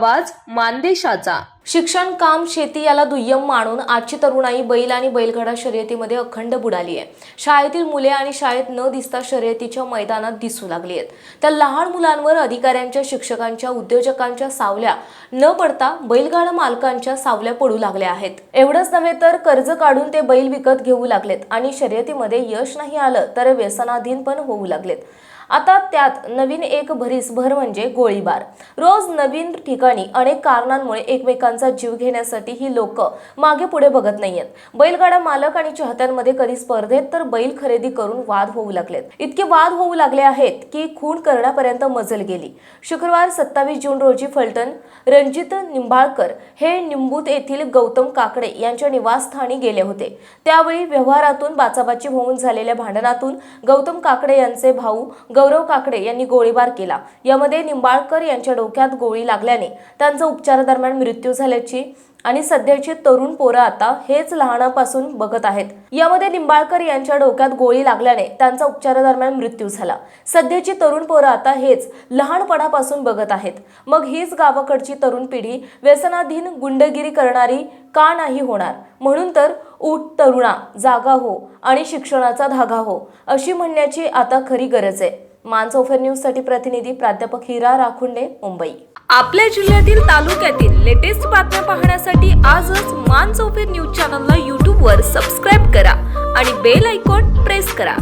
आवाज मानदेशाचा. शिक्षण काम शेती याला दुय्यम मानून आजची तरुणाई बैल आणि बैलगाडा शर्यतीमध्ये अखंड बुडाली आहे. शाळेतील मुले आणि शाळेत न दिसता शर्यतीच्या मैदानात दिसू लागली आहेत. त्या लहान मुलांवर अधिकाऱ्यांच्या शिक्षकांच्या उद्योजकांच्या सावल्या न पडता बैलगाडा मालकांच्या सावल्या पडू लागल्या आहेत. एवढंच नव्हे तर कर्ज काढून ते बैल विकत घेऊ लागलेत आणि शर्यतीमध्ये यश नाही आलं तर व्यसनाधीन पण होऊ लागलेत. आता त्यात नवीन एक भरीस भर म्हणजे गोळीबार. रोज नवीन ठिकाणी अनेक कारणांमुळे एकमेकांचा जीव घेण्यासाठी ही लोक मागे पुढे बघत नाहीयेत. बैलगाडा मालक आणि चाहत्यांमध्ये कधी स्पर्धेत तर बैल खरेदी करून वाद होऊ लागलेत. इतके वाद होऊ लागले आहेत की खून करण्यापर्यंत मजल गेली. शुक्रवार सत्तावीस जून रोजी फलटण रणजित निंबाळकर हे निंबूत येथील गौतम काकडे यांच्या निवासस्थानी गेले होते. त्यावेळी व्यवहारातून बाचाबाची होऊन झालेल्या भांडणातून गौतम काकडे यांचे भाऊ गौरव काकडे यांनी गोळीबार केला. यामध्ये निंबाळकर यांच्या डोक्यात गोळी लागल्याने त्यांचा उपचारादरम्यान मृत्यू झाल्याची आणि सध्याची तरुण पोरं आता हेच लहानापासून बघत आहेत. यामध्ये निंबाळकर यांच्या डोक्यात गोळी लागल्याने त्यांचा उपचारादरम्यान मृत्यू झाला. सध्याची तरुण पोरं आता हेच लहानपणापासून बघत आहेत. मग हीच गावाकडची तरुण पिढी व्यसनाधीन गुंडगिरी करणारी का नाही होणार? म्हणून तर ऊट तरुणा जागा हो आणि शिक्षणाचा धागा हो अशी म्हणण्याची आता खरी गरज आहे. मानसोफर न्यूजसाठी प्रतिनिधी प्राध्यापक हिरा राखुंडे मुंबई. आपल्या जिल्ह्यातील तालुक्यातील लेटेस्ट बातम्या पाहण्यासाठी आजच मानसोफेर न्यूज चॅनलला यूट्यूबवर सबस्क्राईब करा आणि बेल आयकॉन प्रेस करा.